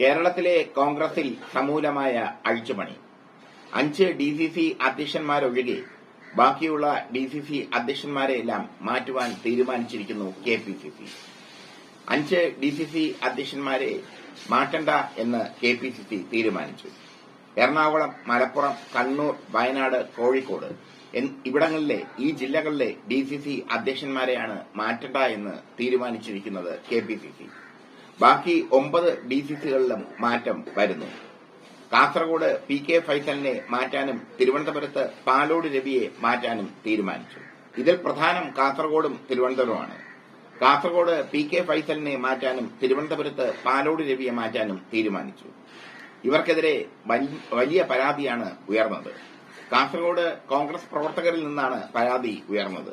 കേരളത്തിലെ കോൺഗ്രസിൽ സമൂലമായ അഴിച്ചുപണി. അഞ്ച് ഡി സി സി അധ്യക്ഷന്മാരൊഴികെ ബാക്കിയുള്ള ഡി സി സി അധ്യക്ഷന്മാരെയെല്ലാം മാറ്റുവാൻ തീരുമാനിച്ചിരിക്കുന്നു കെ പി സി സി. അഞ്ച് ഡി സി സി അധ്യക്ഷന്മാരെ മാറ്റണ്ട എന്ന് കെ പി സി സി തീരുമാനിച്ചു. എറണാകുളം മലപ്പുറം കണ്ണൂർ വയനാട് കോഴിക്കോട് ഇവിടങ്ങളിലെ ഈ ജില്ലകളിലെ ഡി സി സി അധ്യക്ഷന്മാരെയാണ് മാറ്റണ്ട എന്ന് തീരുമാനിച്ചിരിക്കുന്നത് കെ പി സി സി. ബാക്കി ഒമ്പത് ഡി സി സികളിലും മാറ്റം വരുന്നു. കാസർഗോഡ് പി കെ ഫൈസലിനെ മാറ്റാനും തിരുവനന്തപുരത്ത് പാലോട് രവിയെ മാറ്റാനും തീരുമാനിച്ചു. ഇതിൽ പ്രധാനം കാസർഗോഡും തിരുവനന്തപുരമാണ് കാസർഗോഡ് പി കെ ഫൈസലിനെ മാറ്റാനും തിരുവനന്തപുരത്ത് പാലോട് രവിയെ മാറ്റാനും തീരുമാനിച്ചു. ഇവർക്കെതിരെ വലിയ പരാതിയാണ് ഉയർന്നത്. കാസർഗോഡ് കോൺഗ്രസ് പ്രവർത്തകരിൽ നിന്നാണ് പരാതി ഉയർന്നത്.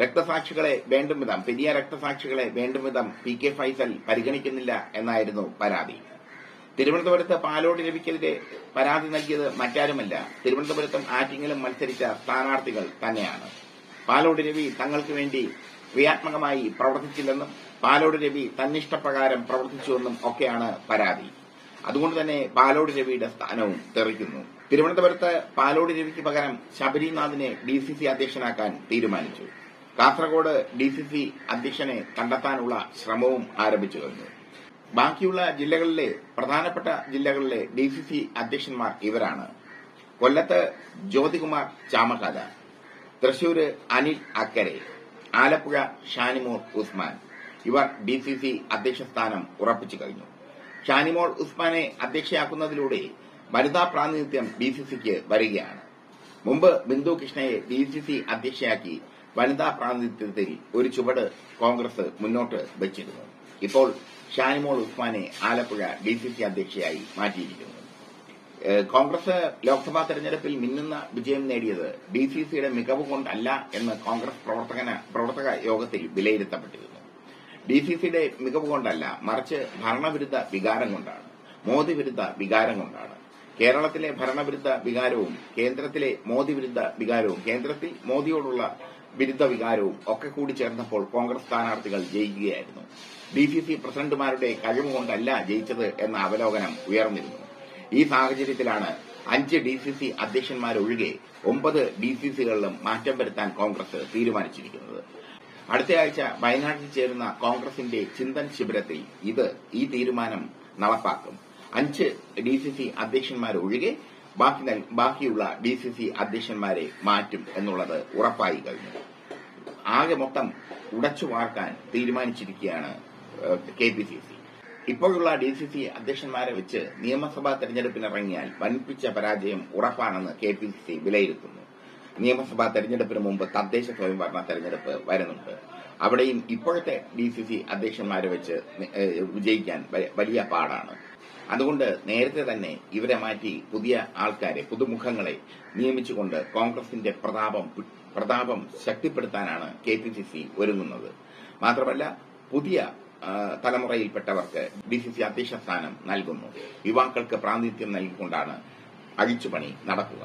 രക്തസാക്ഷികളെ വേണ്ടും വിധം പെരിയ രക്തസാക്ഷികളെ വേണ്ടും വിധം പി കെ ഫൈസൽ പരിഗണിക്കുന്നില്ല എന്നായിരുന്നു പരാതി. തിരുവനന്തപുരത്ത് പാലോട് രവിക്കെതിരെ പരാതി നൽകിയത് മറ്റാരുമല്ല. തിരുവനന്തപുരത്തും ആറ്റിങ്ങിലും മത്സരിച്ച സ്ഥാനാർത്ഥികൾ തന്നെയാണ്. പാലോട് രവി തങ്ങൾക്ക് വേണ്ടി ക്രിയാത്മകമായി പ്രവർത്തിച്ചില്ലെന്നും പാലോട് രവി തന്നിഷ്ടപ്രകാരം പ്രവർത്തിച്ചുവെന്നും ഒക്കെയാണ് പരാതി. അതുകൊണ്ട് തന്നെ പാലോട് രവിയുടെ സ്ഥാനവും തെറിക്കുന്നു. തിരുവനന്തപുരത്ത് പാലോട് രവിക്ക് പകരം ശബരിനാഥിനെ ഡി സി സി അധ്യക്ഷനാക്കാൻ തീരുമാനിച്ചു. കാസർഗോഡ് ഡി സി സി അധ്യക്ഷനെ കണ്ടെത്താനുള്ള ശ്രമവും ആരംഭിച്ചു കഴിഞ്ഞു. ബാക്കിയുള്ള ജില്ലകളിലെ പ്രധാനപ്പെട്ട ജില്ലകളിലെ ഡി സി സി അധ്യക്ഷന്മാർ ഇവരാണ്. കൊല്ലത്ത് ജ്യോതികുമാർ ചാമക്കാല തൃശൂര് അനിൽ അക്കരെ ആലപ്പുഴ ഷാനിമോൾ ഉസ്മാൻ. ഇവർ ഡി സി സി അധ്യക്ഷ സ്ഥാനം ഉറപ്പിച്ചു കഴിഞ്ഞു. ഷാനിമോൾ ഉസ്മാനെ അധ്യക്ഷയാക്കുന്നതിലൂടെ വനിതാ പ്രാതിനിധ്യം ഡി സി സിക്ക് വരികയാണ്. മുമ്പ് ബിന്ദു കൃഷ്ണയെ ഡി സി സി അധ്യക്ഷയാക്കി വനിതാ പ്രാതിനിധ്യത്തിൽ ഒരു ചുവട് കോൺഗ്രസ് മുന്നോട്ട് വച്ചിരുന്നു. ഇപ്പോൾ ഷാനിമോൾ ഉസ്മാനെ ആലപ്പുഴ ഡി സി സി അധ്യക്ഷയായി മാറ്റിയിരിക്കുന്നു. കോൺഗ്രസ് ലോക്സഭാ തെരഞ്ഞെടുപ്പിൽ മിന്നുന്ന വിജയം നേടിയത് ഡി സി സിയുടെ മികവ് കൊണ്ടല്ല എന്ന് കോൺഗ്രസ് പ്രവർത്തകന പ്രവർത്തക യോഗത്തിൽ വിലയിരുത്തപ്പെട്ടിരുന്നു. ഡി സി സിയുടെ മികവ് കൊണ്ടല്ല മറിച്ച് ഭരണവിരുദ്ധ വികാരം കൊണ്ടാണ് മോദി വിരുദ്ധ വികാരം കൊണ്ടാണ്. കേരളത്തിലെ ഭരണവിരുദ്ധ വികാരവും കേന്ദ്രത്തിലെ മോദി വിരുദ്ധ വികാരവും കേന്ദ്രത്തിൽ മോദിയോടുള്ള വിരുദ്ധ വികാരവും ഒക്കെ കൂടി ചേർന്നപ്പോൾ കോൺഗ്രസ് സ്ഥാനാർത്ഥികൾ ജയിക്കുകയായിരുന്നു. ഡി സി സി പ്രസിഡന്റുമാരുടെ കഴിവ് കൊണ്ടല്ല ജയിച്ചത് എന്ന അവലോകനം ഉയർന്നിരുന്നു. ഈ സാഹചര്യത്തിലാണ് അഞ്ച് ഡി സി സി അധ്യക്ഷന്മാരൊഴികെ ഒമ്പത് ഡി സി സികളിലും മാറ്റം വരുത്താൻ കോൺഗ്രസ് തീരുമാനിച്ചിരിക്കുന്നത്. അടുത്തയാഴ്ച വയനാട്ടിൽ ചേരുന്ന കോൺഗ്രസിന്റെ ചിന്തൻ ശിബിരത്തിൽ ഇത് ഈ തീരുമാനം നടപ്പാക്കും. അഞ്ച് ഡി സി സി അധ്യക്ഷന്മാരൊഴികെ ബാക്കി ബാക്കിയുള്ള ഡി സി സി അധ്യക്ഷന്മാരെ മാറ്റും എന്നുള്ളത് ഉറപ്പായി കഴിഞ്ഞു. ആകെ മൊത്തം ഉടച്ചു വാർക്കാൻ തീരുമാനിച്ചിരിക്കുകയാണ് കെ പി സി സി ഇപ്പോഴുള്ള ഡി സി സി അധ്യക്ഷന്മാരെ വെച്ച് നിയമസഭാ തെരഞ്ഞെടുപ്പിനിറങ്ങിയാൽ വൻപിച്ച പരാജയം ഉറപ്പാണെന്ന് കെ പി സി സി വിലയിരുത്തുന്നു. നിയമസഭാ തെരഞ്ഞെടുപ്പിന് മുമ്പ് തദ്ദേശ സ്വയംഭരണ തെരഞ്ഞെടുപ്പ് വരുന്നുണ്ട്. അവിടെയും ഇപ്പോഴത്തെ ഡി സി സി അധ്യക്ഷന്മാരെ വെച്ച് വിജയിക്കാൻ വലിയ പാടാണ്. അതുകൊണ്ട് നേരത്തെ തന്നെ ഇവരെ മാറ്റി പുതിയ ആൾക്കാരെ പുതുമുഖങ്ങളെ നിയമിച്ചുകൊണ്ട് കോൺഗ്രസിന്റെ പ്രതാപം പ്രതാപം ശക്തിപ്പെടുത്താനാണ് കെ പി സി സി ഒരുങ്ങുന്നത്. മാത്രമല്ല പുതിയ തലമുറയിൽപ്പെട്ടവർക്ക് ഡി സി സി അധ്യക്ഷ സ്ഥാനം നൽകുന്നു. യുവാക്കൾക്ക് പ്രാതിനിധ്യം നൽകിക്കൊണ്ടാണ് അഴിച്ചുപണി നടക്കുക.